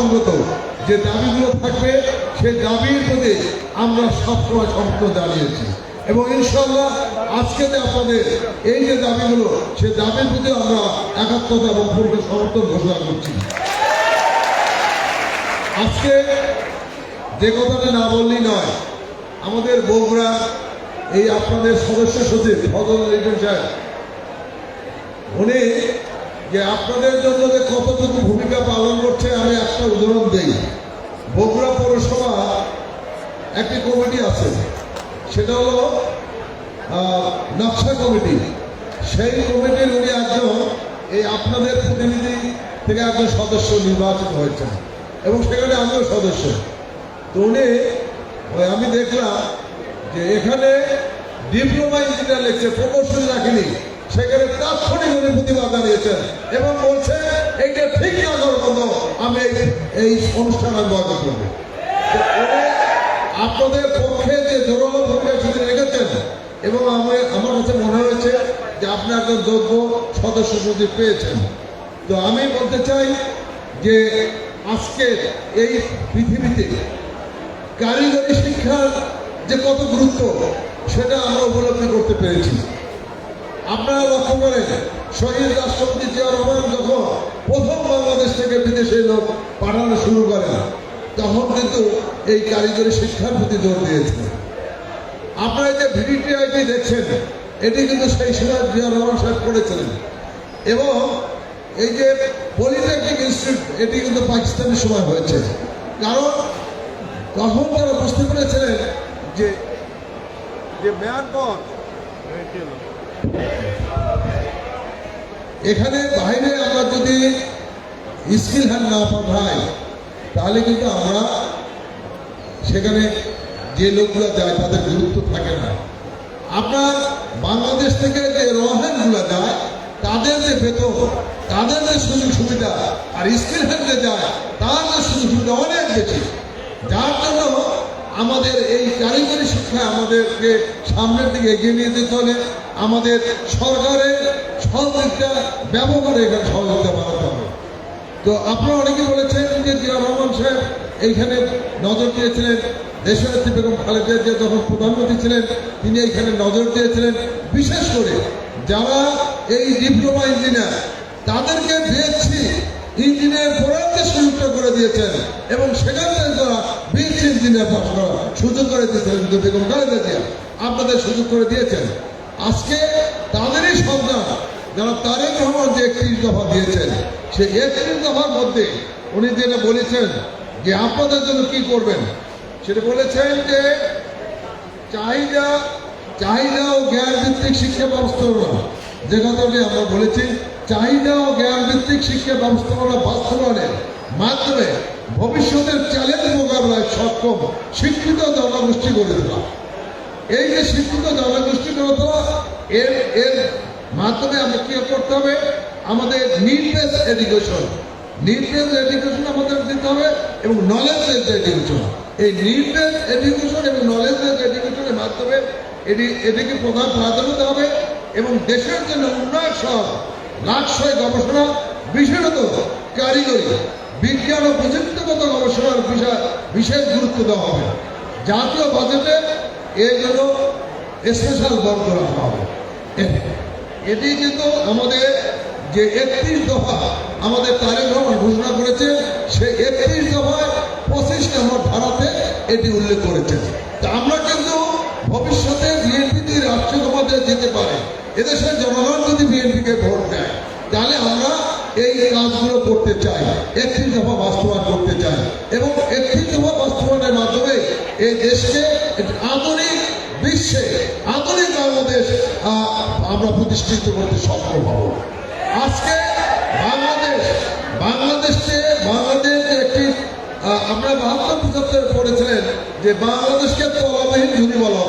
সঙ্গত যে দাবিগুলো থাকবে সেই দাবির প্রতি আমরা সবসময় সমর্থন জানিয়েছি। এবং ইনশাল্লাহ আজকে যে আপনাদের এই যে দাবিগুলো সেই দাবির প্রতি আমরা একাত্মতা এবং পূর্ণ সমর্থন ঘোষণা করছি। আজকে যে কথাটা না বললেই নয়, আমাদের বগুড়া এই আপনাদের সদস্য সচিব ফজল রিটন সাহেব, উনি যে আপনাদের জন্য যে কতটুকু ভূমিকা পালন করছে, আমি একটা উদাহরণ দিই। বগুড়া পৌরসভা একটি কমিটি আছে। সেটা হলো নকশা কমিটি। সেই কমিটির উনি একজন এই আপনাদের প্রতিনিধি থেকে একজন সদস্য নির্বাচিত হয়েছেন এবং সেখানে আমিও সদস্য। তো উনি, ওই আমি দেখলাম যে এখানে ডিপ্লোমা ইঞ্জিনিয়ার লিখছে প্রকৌশলী রাখিনি। সেখানে তাৎক্ষণিক উনি প্রতিবাদ জানিয়েছেন এবং বলছে এইটা ঠিক না করার আমি এই- অনুষ্ঠান আমি বন্ধ করব। আপনাদের পক্ষে যে জোরালো ভূমিকা সেদিন রেখেছেন, এবং আমি, আমার কাছে মনে হয়েছে যে আপনি একজন যোগ্য সদস্য সচিব পেয়েছেন। তো আমি বলতে চাই যে আজকে এই পৃথিবীতে কারিগরি শিক্ষার যে কত গুরুত্ব, সেটা আমরা উপলব্ধি করতে পেরেছি। আপনারা লক্ষ্য করেন, শহীদ রাষ্ট্রপতি জিয়া রহমান যখন প্রথম বাংলাদেশ থেকে বিদেশে লোক পাঠানো শুরু করেন, তখন কিন্তু এই কারিগরি শিক্ষার প্রতি জোর দিয়েছে আপনারা যে ভিডিটিআইটি দেখছেন, এটি কিন্তু সেই সময় জিয়া রহমান সাহেব করেছিলেন। এবং এই যে পলিটেকনিক ইনস্টিটিউট, এটি কিন্তু পাকিস্তানের সময় হয়েছে। কারণ, তখন তারা বুঝতে পেরেছিলেন যে যে ম্যানপথ এখানে বাইরে আমরা যদি স্কিল হ্যান্ড না পাঠাই তাহলে কিন্তু আমরা সেখানে যে লোকগুলো যায় তাদের গুরুত্ব থাকে না। আপনার বাংলাদেশ থেকে যে রহ্যানগুলো যায়, তাদের যে বেতন, তাদের যে সুযোগ সুবিধা, আর স্কিল হ্যান্ডে যায়, তার যে সুযোগ সুবিধা অনেক বেশি। যার জন্য আমাদের এই কারিগরি শিক্ষা আমাদেরকে সামনের দিকে এগিয়ে নিয়ে যেতে হলে আমাদের সরকারের সহযোগিতা, ব্যবহারে এখানে সহযোগিতা বাড়াতে হবে। তো আপনারা অনেকে বলেছেন যে জিয়া রহমান সাহেব এইখানে নজর দিয়েছিলেন, দেশনেত্রী বেগম খালেদা জিয়া যখন প্রধানমন্ত্রী ছিলেন, তিনি এইখানে নজর দিয়েছিলেন। বিশেষ করে যারা এই ডিপ্লোমা ইঞ্জিনিয়ার তাদেরকে বিএসসি ইঞ্জিনিয়ার পড়ার করে দিয়েছেন। এবং সেখান থেকে তারা বিএসসি ইঞ্জিনিয়ার পাস করার সুযোগ করে দিয়েছিলেন কিন্তু বেগম খালেদা জিয়া, আপনাদের সুযোগ করে দিয়েছেন। আজকে তাদেরই সন্তান, যারা তারেক রহমান যে একত্রিশ দফা দিয়েছেন, সেই একত্রিশ দফার মধ্যে উনি যেটা বলেছেন যে আপনাদের জন্য কি করবেন, সেটা বলেছেন যে চাহিদা চাহিদা ও জ্ঞান ভিত্তিক শিক্ষা ব্যবস্থাপনা, যে কথাটি আমরা বলেছি, চাহিদা ও জ্ঞান ভিত্তিক শিক্ষা ব্যবস্থাপনা বাস্তবায়নের মাধ্যমে ভবিষ্যতের চ্যালেঞ্জ মোকাবেলায় সক্ষম শিক্ষিত জনগোষ্ঠী গড়ে তোলা। এই যে শিক্ষিত জনগোষ্ঠী গড়ে তোলা, এর এর মাধ্যমে আমরা কি করতে হবে? আমাদের বেস এডুকেশন বেস এডুকেশন আমাদের দিতে হবে এবং নলেজ বেস এডুকেশন এই বেস এডুকেশন এবং নলেজ বেস এডুকেশনের মাধ্যমে এটি, এটিকে প্রধান প্রাধান্য দিতে হবে এবং দেশের জন্য উন্নয়ন সহ লাক্সয় গবেষণা, বিশেষত কারিগরি বিজ্ঞান ও প্রযুক্তিগত গবেষণার বিষয় বিশেষ গুরুত্ব দেওয়া হবে। জাতীয় বাজেটে এর জন্য স্পেশাল বরাদ্দ রাখা হবে। এটি কিন্তু আমাদের যে একত্রিশ দফা আমাদের তারেক রহমান ঘোষণা করেছে সেই একত্রিশ দফায় পঁচিশ নম্বর ধারাতে এটি উল্লেখ করেছে। তা আমরা কিন্তু ভবিষ্যতে বিএনপি যদি রাষ্ট্রীয় ক্ষমতায় যেতে পারে, এদেশের জনগণ যদি বিএনপিকে ভোট দেয়, তাহলে আমরা এই কাজগুলো করতে চাই। একত্রিশ দফা বাস্তবায়ন করতে চাই। এবং একত্রিশ দফা বাস্তবায়নের মাধ্যমে এই দেশকে আধুনিক বিশ্বে, আধুনিক বাংলাদেশ আমরা প্রতিষ্ঠিত করতে সক্ষম হব। আজকে বাংলাদেশ, বাংলাদেশে বাংলাদেশ একটি আমরা বাহাত্তর পঁচাত্তর পড়েছিলেন যে বাংলাদেশকে তলাবিহীন ঝুড়ি বলা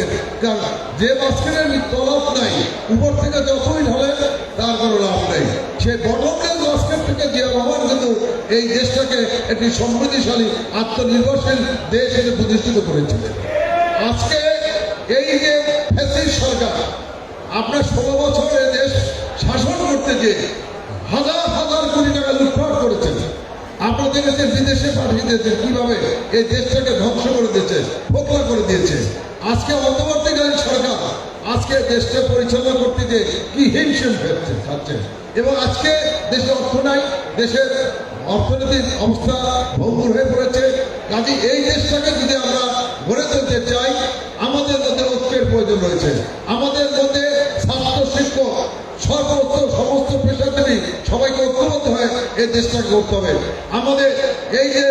বাস্কেট কারণ যে বাস্কেটের তলব নাই, উপর থেকে যতই ঢলে তার কোনো লাভ নেই। সেই বটমলেস বাস্কেট থেকে জিয়া রহমান কিন্তু এই দেশটাকে একটি সমৃদ্ধিশালী, আত্মনির্ভরশীল দেশ হিসেবে প্রতিষ্ঠিত করেছিলেন আজকে এই যে ফ্যাসিস্ট সরকার, আপনার ষোলো বছর এ দেশ শাসন করতে যে হাজার হাজার কোটি টাকা লুটপাট করেছেন দেখেছেন বিদেশে পাঠিয়ে দিয়েছে, কীভাবে এই দেশটাকে ধ্বংস করে দিয়েছে ফোকলা করে দিয়েছে। আজকে অন্তর্বর্তীকালীন সরকার। আজকে দেশটা পরিচালনা করতে গিয়ে কি হিমশিম ফেলছে খাচ্ছে। এবং আজকে দেশে অর্থ নাই দেশের অর্থনৈতিক অবস্থা ভঙ্গুর হয়ে পড়েছে। কাজে এই দেশটাকে যদি আমরা গড়ে তুলতে চাই, আমাদের মধ্যে ঐক্যের প্রয়োজন রয়েছে। আমাদের মধ্যে ছাত্র শিক্ষক সর্বত্র সমস্ত পেশাজীবী সবাইকে ঐক্যবদ্ধ হয়ে এই দেশটাকে করতে হবে আমাদের এই যে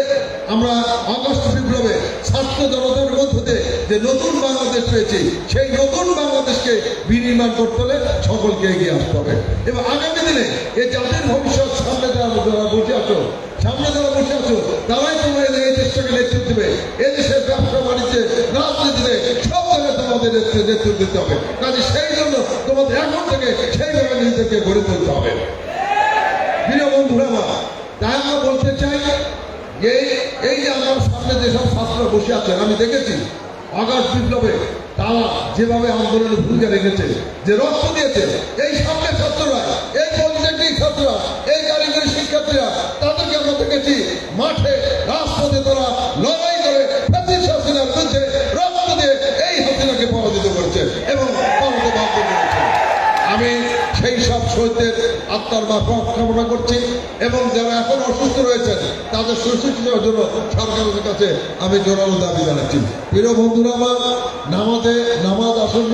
আমরা অগস্ট বিপ্লবে ছাত্র জনতার মধ্যে যে নতুন বাংলাদেশ পেয়েছি, সেই নতুন বাংলাদেশকে বিনির্মাণ করতে হলে সকলকে এগিয়ে আসতে হবে। এবং আগামী দিনে এই জাতির ভবিষ্যৎ সামনে যারা বসে আছো, সামনে যারা বসে আছো, তারাই তোমরা এই দেশটাকে নেতৃত্ব দেবে। এই দেশের ব্যবসা বাণিজ্যে, রাজনীতিতে সব জায়গায় তোমাদের নেতৃত্ব দিতে হবে। কাজে সেই জন্য তোমাদের এখন থেকে সেইভাবে নিজেদেরকে গড়ে তুলতে হবে। বলতে চাই এই- যে আমার সামনে যেসব ছাত্ররা বসে আছেন, আমি দেখেছি আগস্ট বিপ্লবে তারা যেভাবে আন্দোলনে ভূমিকা রেখেছে, যে রক্ত দিয়েছে, এই সামনে ছাত্ররা, এই পলিটেকনিক ছাত্ররা, এই কারিগরি শিক্ষার্থীরা, তাদেরকে আমরা দেখেছি, মাঠে, রাজপথে তারা আত্মার কামনা করছি এবং যারা এখন অসুস্থ রয়েছেন, তাদের সুস্থতার জন্য সরকারের কাছে আমি জোরালো দাবি জানাচ্ছি। প্রিয় বন্ধুরা আমার, নামাজে নামাজ আসন্ন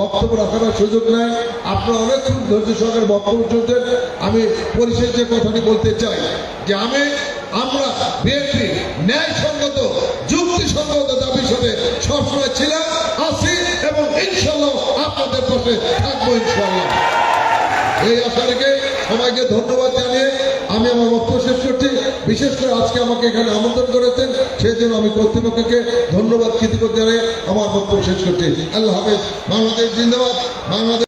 বক্তব্য রাখার সুযোগ নাই। আপনারা অনেকক্ষণ ধৈর্য সহকারে বক্তব্য শুনছেন। আমি পরিশেষ কথাটি বলতে চাই, যে আমি, আমরা বিএনপি ন্যায়সঙ্গত, যুক্তিসঙ্গত দাবির সাথে সবসময় ছিলাম, আছি এবং ইনশাল্লাহ আপনাদের পাশে থাকব ইনশাল্লাহ এই আশা রেখে সবাইকে ধন্যবাদ জানিয়ে আমি আমার বক্তব্য শেষ করছি। বিশেষ করে আজকে আমাকে এখানে আমন্ত্রণ করেছেন সেই জন্য আমি কর্তৃপক্ষকে ধন্যবাদ কৃতজ্ঞ জানিয়ে আমার বক্তব্য শেষ করছি। আল্লাহ হাফেজ। বাংলাদেশ জিন্দাবাদ। বাংলাদেশ